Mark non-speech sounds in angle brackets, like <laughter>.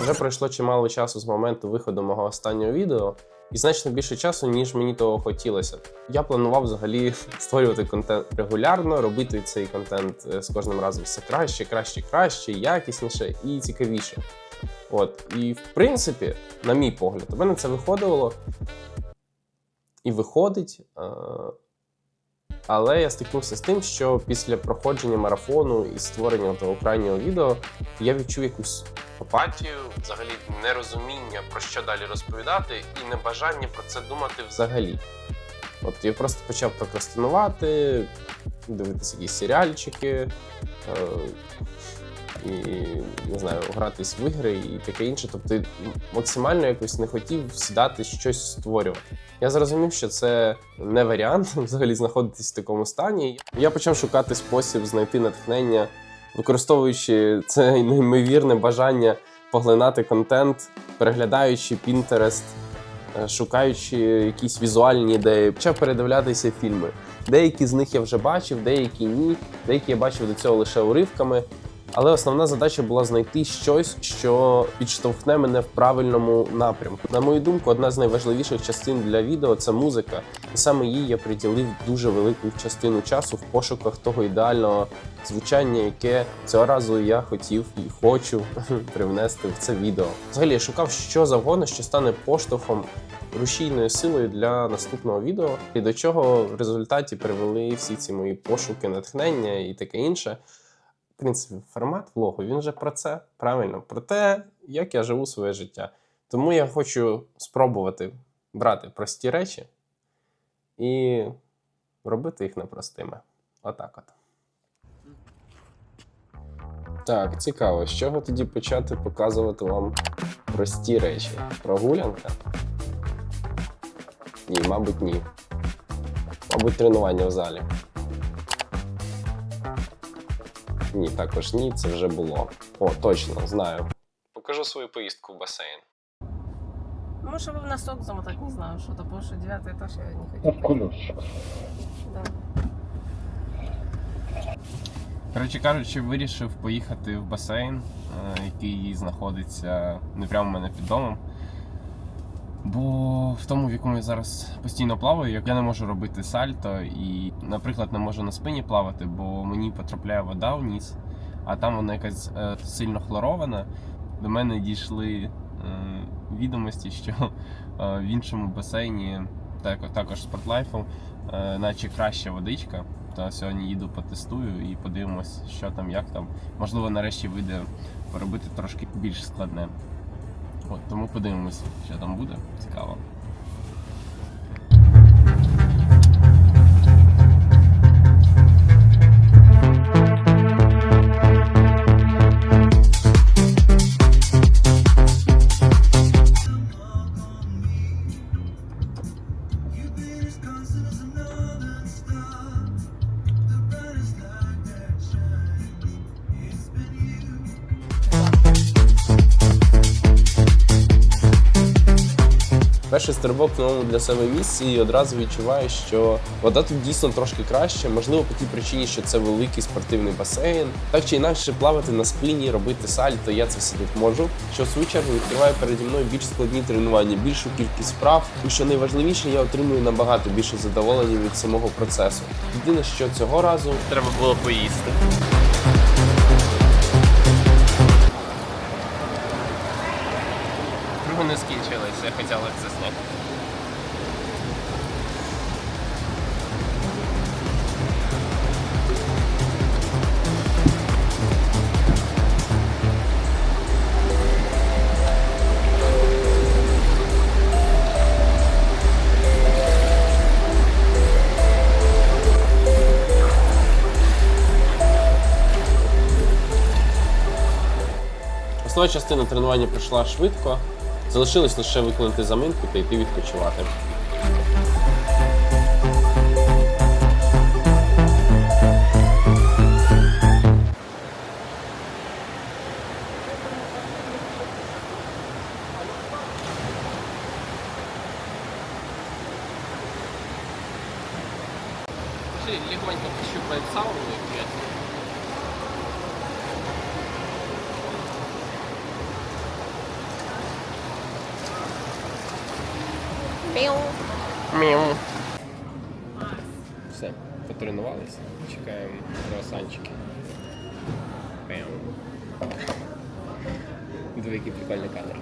Вже пройшло чимало часу з моменту виходу мого останнього відео, і значно більше часу, ніж мені того хотілося. Я планував взагалі <laughs> створювати контент регулярно, робити цей контент е, з кожним разом все краще, краще, краще, якісніше і цікавіше. От, і в принципі, на мій погляд, у мене це виходило і виходить. е, Але я стикнувся з тим, що після проходження марафону і створення того крайнього відео я відчув якусь апатію, взагалі нерозуміння про що далі розповідати, і небажання про це думати взагалі. От я просто почав прокрастинувати, дивитися якісь серіальчики, е, і не знаю, гратись в ігри і таке інше. Тобто максимально якось не хотів сідати щось створювати. Я зрозумів, що це не варіант <laughs> взагалі знаходитись в такому стані. Я почав шукати спосіб знайти натхнення, використовуючи це неймовірне бажання поглинати контент, переглядаючи е, шукаючи якісь візуальні ідеї, почав передивлятися фільми. Деякі з них я вже бачив, деякі ні, деякі я бачив до цього лише уривками. Але основна задача була знайти щось, що підштовхне мене в правильному напрямку. На мою думку, одна з найважливіших частин для відео це музика, і саме їй я приділив дуже велику частину часу в пошуках того ідеального звучання, яке цього разу я хотів і хочу <laughs> привнести в це відео. Взагалі я шукав що завгодно, що стане поштовхом. Рушійною силою для наступного відео, і до чого в результаті привели всі ці мої пошуки, натхнення і таке інше. В принципі, формат влогу він же про це правильно, про те, як я живу своє життя. Тому я хочу спробувати брати прості речі і робити їх непростими. Отак от. Так, цікаво, з чого тоді почати показувати вам прості речі? Прогулянка? Ні, мабуть, ні. Мабуть, тренування в залі. Ні, також ні, це вже було. О, точно, знаю. Покажу свою поїздку в басейн. Ну, Может, вы в носок замотать, не знаю, что-то, потому что девятый этаж я не хочу. Колесо. Да. Коротше кажучи, вирішив поїхати в басейн, е, який знаходиться не прямо в мене під домом. Бо в тому, в якому я зараз постійно плаваю, як я не можу робити сальто і, наприклад, не можу на спині плавати, бо мені потрапляє вода вниз, а там вона якась е, сильно хлорована. До мене дійшли е, відомості, що е, в іншому басейні, так, також спортлайфом, е, наче краща водичка. То сьогодні їду потестую і подивимось, що там, як там. Можливо, нарешті вийде поробити трошки більш складне. От, тому подивимось, що там буде. Цікаво. Перший стрибок в новому для себе місці і одразу відчуваю, що вода тут дійсно трошки краще. Можливо, по тій причині, що це великий спортивний басейн. Так чи інакше плавати на спині, робити сальто, я це все тут можу. Що в свою чергу відкриває переді мною більш складні тренування, більшу кількість вправ. І що найважливіше, я отримую набагато більше задоволення від самого процесу. Єдине, що цього разу Треба було поїсти. Я хотіла це зняти. Основна частина тренування пройшла швидко. Залишилось лише виконати заминку та йти відпочивати. Легонько Щупает сауну і п'ять. Мяу. Все, потренувалися. Чекаємо круасанчики. Мяу. Дві які прикольний кадр.